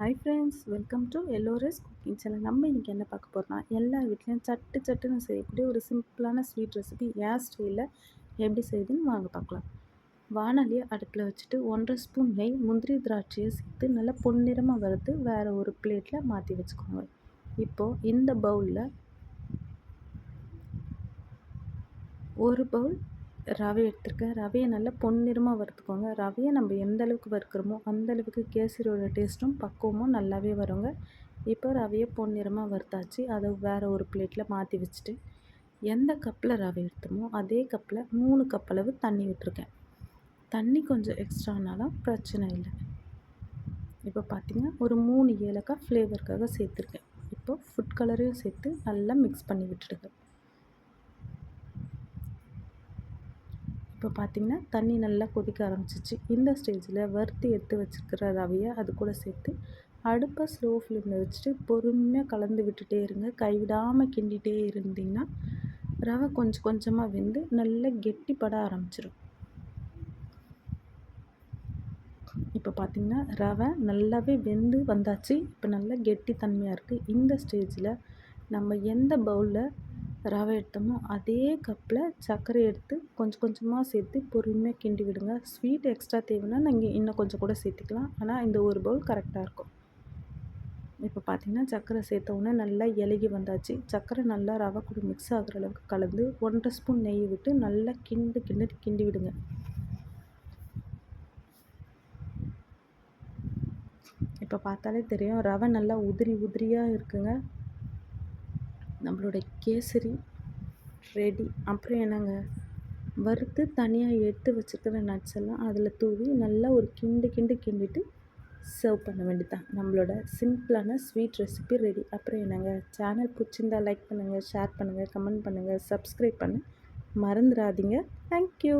Hi friends welcome to எல்லோரஸ் cooking channel நம்ம இன்றைக்கி என்ன பார்க்க போகிறோம்னா எல்லா வீட்லேயும் சட்டு சட்டுன்னு செய்யக்கூடிய ஒரு சிம்பிளான ஸ்வீட் ரெசிபி ஏர் ஸ்டைலில் எப்படி செய்யுதுன்னு வாங்க பார்க்கலாம். வானலியை அடுப்பில் வச்சுட்டு ஒன்றரை ஸ்பூன் நெய் முந்திரி திராட்சையை சேர்த்து நல்லா பொன்னிறமாக வறுத்து வேறு ஒரு பிளேட்டில் மாற்றி வச்சுக்கோங்க. இப்போது இந்த பவுலில் ஒரு பவுல் ரவை எடுத்துருக்கேன். ரவையை நல்லா பொன்னிறமாக வறுத்துக்கோங்க. ரவையை நம்ம எந்த அளவுக்கு வறுக்கிறோமோ அந்த அளவுக்கு கேசரியோட டேஸ்ட்டும் பக்குவமும் நல்லாவே வருங்க. இப்போ ரவையை பொன்னிறமாக வறுத்தாச்சு. அதை வேறு ஒரு பிளேட்டில் மாற்றி வச்சுட்டு எந்த கப்பில் ரவை எடுத்தோமோ அதே கப்பில் மூணு கப் அளவு தண்ணி விட்டுருக்கேன். தண்ணி கொஞ்சம் எக்ஸ்ட்ரானாலும் பிரச்சனை இல்லை. இப்போ பார்த்திங்கன்னா ஒரு மூணு ஏலக்காய் ஃப்ளேவருக்காக சேர்த்துருக்கேன். இப்போ ஃபுட் கலரையும் சேர்த்து நல்லா மிக்ஸ் பண்ணி விட்டுடுங்க. இப்போ பார்த்திங்கன்னா தண்ணி நல்லா கொதிக்க ஆரம்பிச்சிச்சு. இந்த ஸ்டேஜில் வறுத்து எடுத்து வச்சுருக்கிற ரவையை அது கூட சேர்த்து அடுப்பை ஸ்லோ ஃப்ளேமில் வச்சுட்டு பொறுமையாக கலந்து விட்டுட்டே இருங்க. கைவிடாமல் கிண்டிகிட்டே இருந்தீங்கன்னா ரவை கொஞ்சம் கொஞ்சமாக வெந்து நல்லா கெட்டிப்பட ஆரம்பிச்சிடும் இப்போ பார்த்திங்கன்னா ரவை நல்லாவே வெந்து வந்தாச்சு. இப்போ நல்லா கெட்டி தன்மையாக இருக்குது இந்த ஸ்டேஜில் நம்ம எந்த பவுலில் ரவை எடுத்தோமோ அதே கப்பில் சர்க்கரை எடுத்து கொஞ்சம் கொஞ்சமாக சேர்த்து பொறுமையாக கிண்டி விடுங்க. ஸ்வீட் எக்ஸ்ட்ரா தேவைன்னா நீங்கள் இன்னும் கொஞ்சம் கூட சேர்த்துக்கலாம். ஆனால் இந்த ஒரு பவுல் கரெக்டாக இருக்கும். இப்போ பார்த்திங்கன்னா சர்க்கரை சேர்த்த உடனே நல்லா இலகி வந்தாச்சு. சர்க்கரை நல்லா ரவை கூட மிக்ஸ் ஆகிற அளவுக்கு கலந்து ஒன்றரை ஸ்பூன் நெய் விட்டு நல்லா கிண்டு கிண்டு கிண்டி விடுங்க. இப்போ பார்த்தாலே தெரியும் ரவை நல்லா உதிரி உதிரியாக இருக்குங்க. நம்மளோட கேசரி ரெடி. அப்புறம் என்னங்க? வறுத்து தனியாக எடுத்து வச்சுருக்கிற நட்ஸ் எல்லாம் அதில் தூவி நல்லா ஒரு கிண்டு கிண்டு கிண்டிட்டு சர்வ் பண்ண வேண்டியதான் நம்மளோட சிம்பிளான ஸ்வீட் ரெசிபி ரெடி அப்புறம் என்னங்க? சேனல் பிடிச்சிருந்தா லைக் பண்ணுங்கள் ஷேர் பண்ணுங்கள் கமெண்ட் பண்ணுங்கள் சப்ஸ்கிரைப் பண்ண மறந்துடாதீங்க. தேங்க்யூ